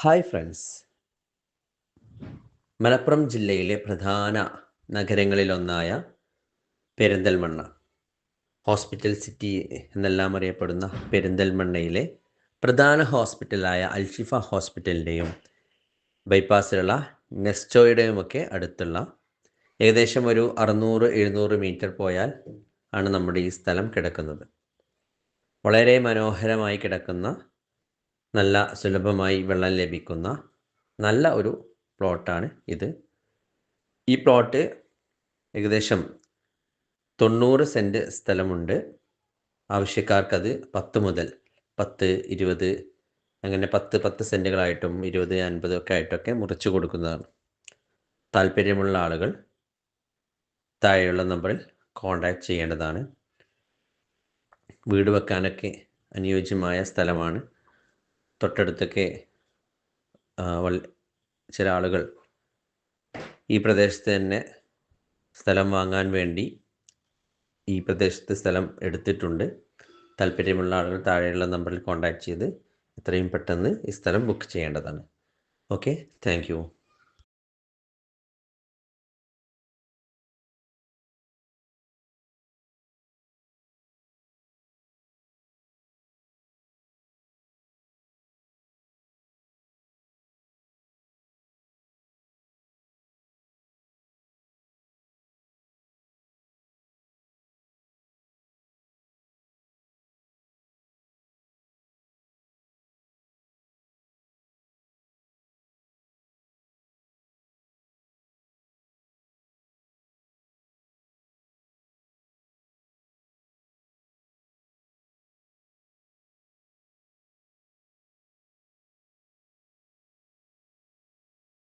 Hi friends Malappuram ജില്ലയിലെ പ്രധാന നഗരങ്ങളിലൊന്നായ Perinthalmanna. Hospital city എന്നെല്ലാം അറിയപ്പെടുന്ന പെരിന്തൽമണ്ണയിലെ പ്രധാന ഹോസ്പിറ്റലായ അൽഷിഫ ഹോസ്പിറ്റലിന്റെയും ബൈപ്പാസിലുള്ള നെസ്റ്റോയുടെയുമൊക്കെ അടുത്തുള്ള ഏകദേശം ഒരു അറുന്നൂറ് എഴുന്നൂറ് മീറ്റർ പോയാൽ ആണ് നമ്മുടെ ഈ സ്ഥലം കിടക്കുന്നത്. വളരെ മനോഹരമായി കിടക്കുന്ന നല്ല സുലഭമായി വെള്ളം ലഭിക്കുന്ന നല്ല ഒരു പ്ലോട്ടാണ് ഇത്. ഈ പ്ലോട്ട് ഏകദേശം തൊണ്ണൂറ് സെന്റ് സ്ഥലമുണ്ട്. ആവശ്യക്കാർക്കത് പത്ത് മുതൽ പത്ത് ഇരുപത് അങ്ങനെ പത്ത് പത്ത് സെന്റുകളായിട്ടും ഇരുപത് അൻപത് ഒക്കെ ആയിട്ടൊക്കെ മുറിച്ചു കൊടുക്കുന്നതാണ്. താല്പര്യമുള്ള ആളുകൾ താഴെയുള്ള നമ്പറിൽ കോൺടാക്റ്റ് ചെയ്യേണ്ടതാണ്. വീട് വെക്കാനൊക്കെ അനുയോജ്യമായ സ്ഥലമാണ്. തൊട്ടടുത്തൊക്കെ ചില ആളുകൾ ഈ പ്രദേശത്ത് തന്നെ സ്ഥലം വാങ്ങാൻ വേണ്ടി ഈ പ്രദേശത്ത് സ്ഥലം എടുത്തിട്ടുണ്ട്. താല്പര്യമുള്ള ആളുകൾ താഴെയുള്ള നമ്പറിൽ കോൺടാക്റ്റ് ചെയ്ത് എത്രയും പെട്ടെന്ന് ഈ സ്ഥലം ബുക്ക് ചെയ്യേണ്ടതാണ്. Okay thank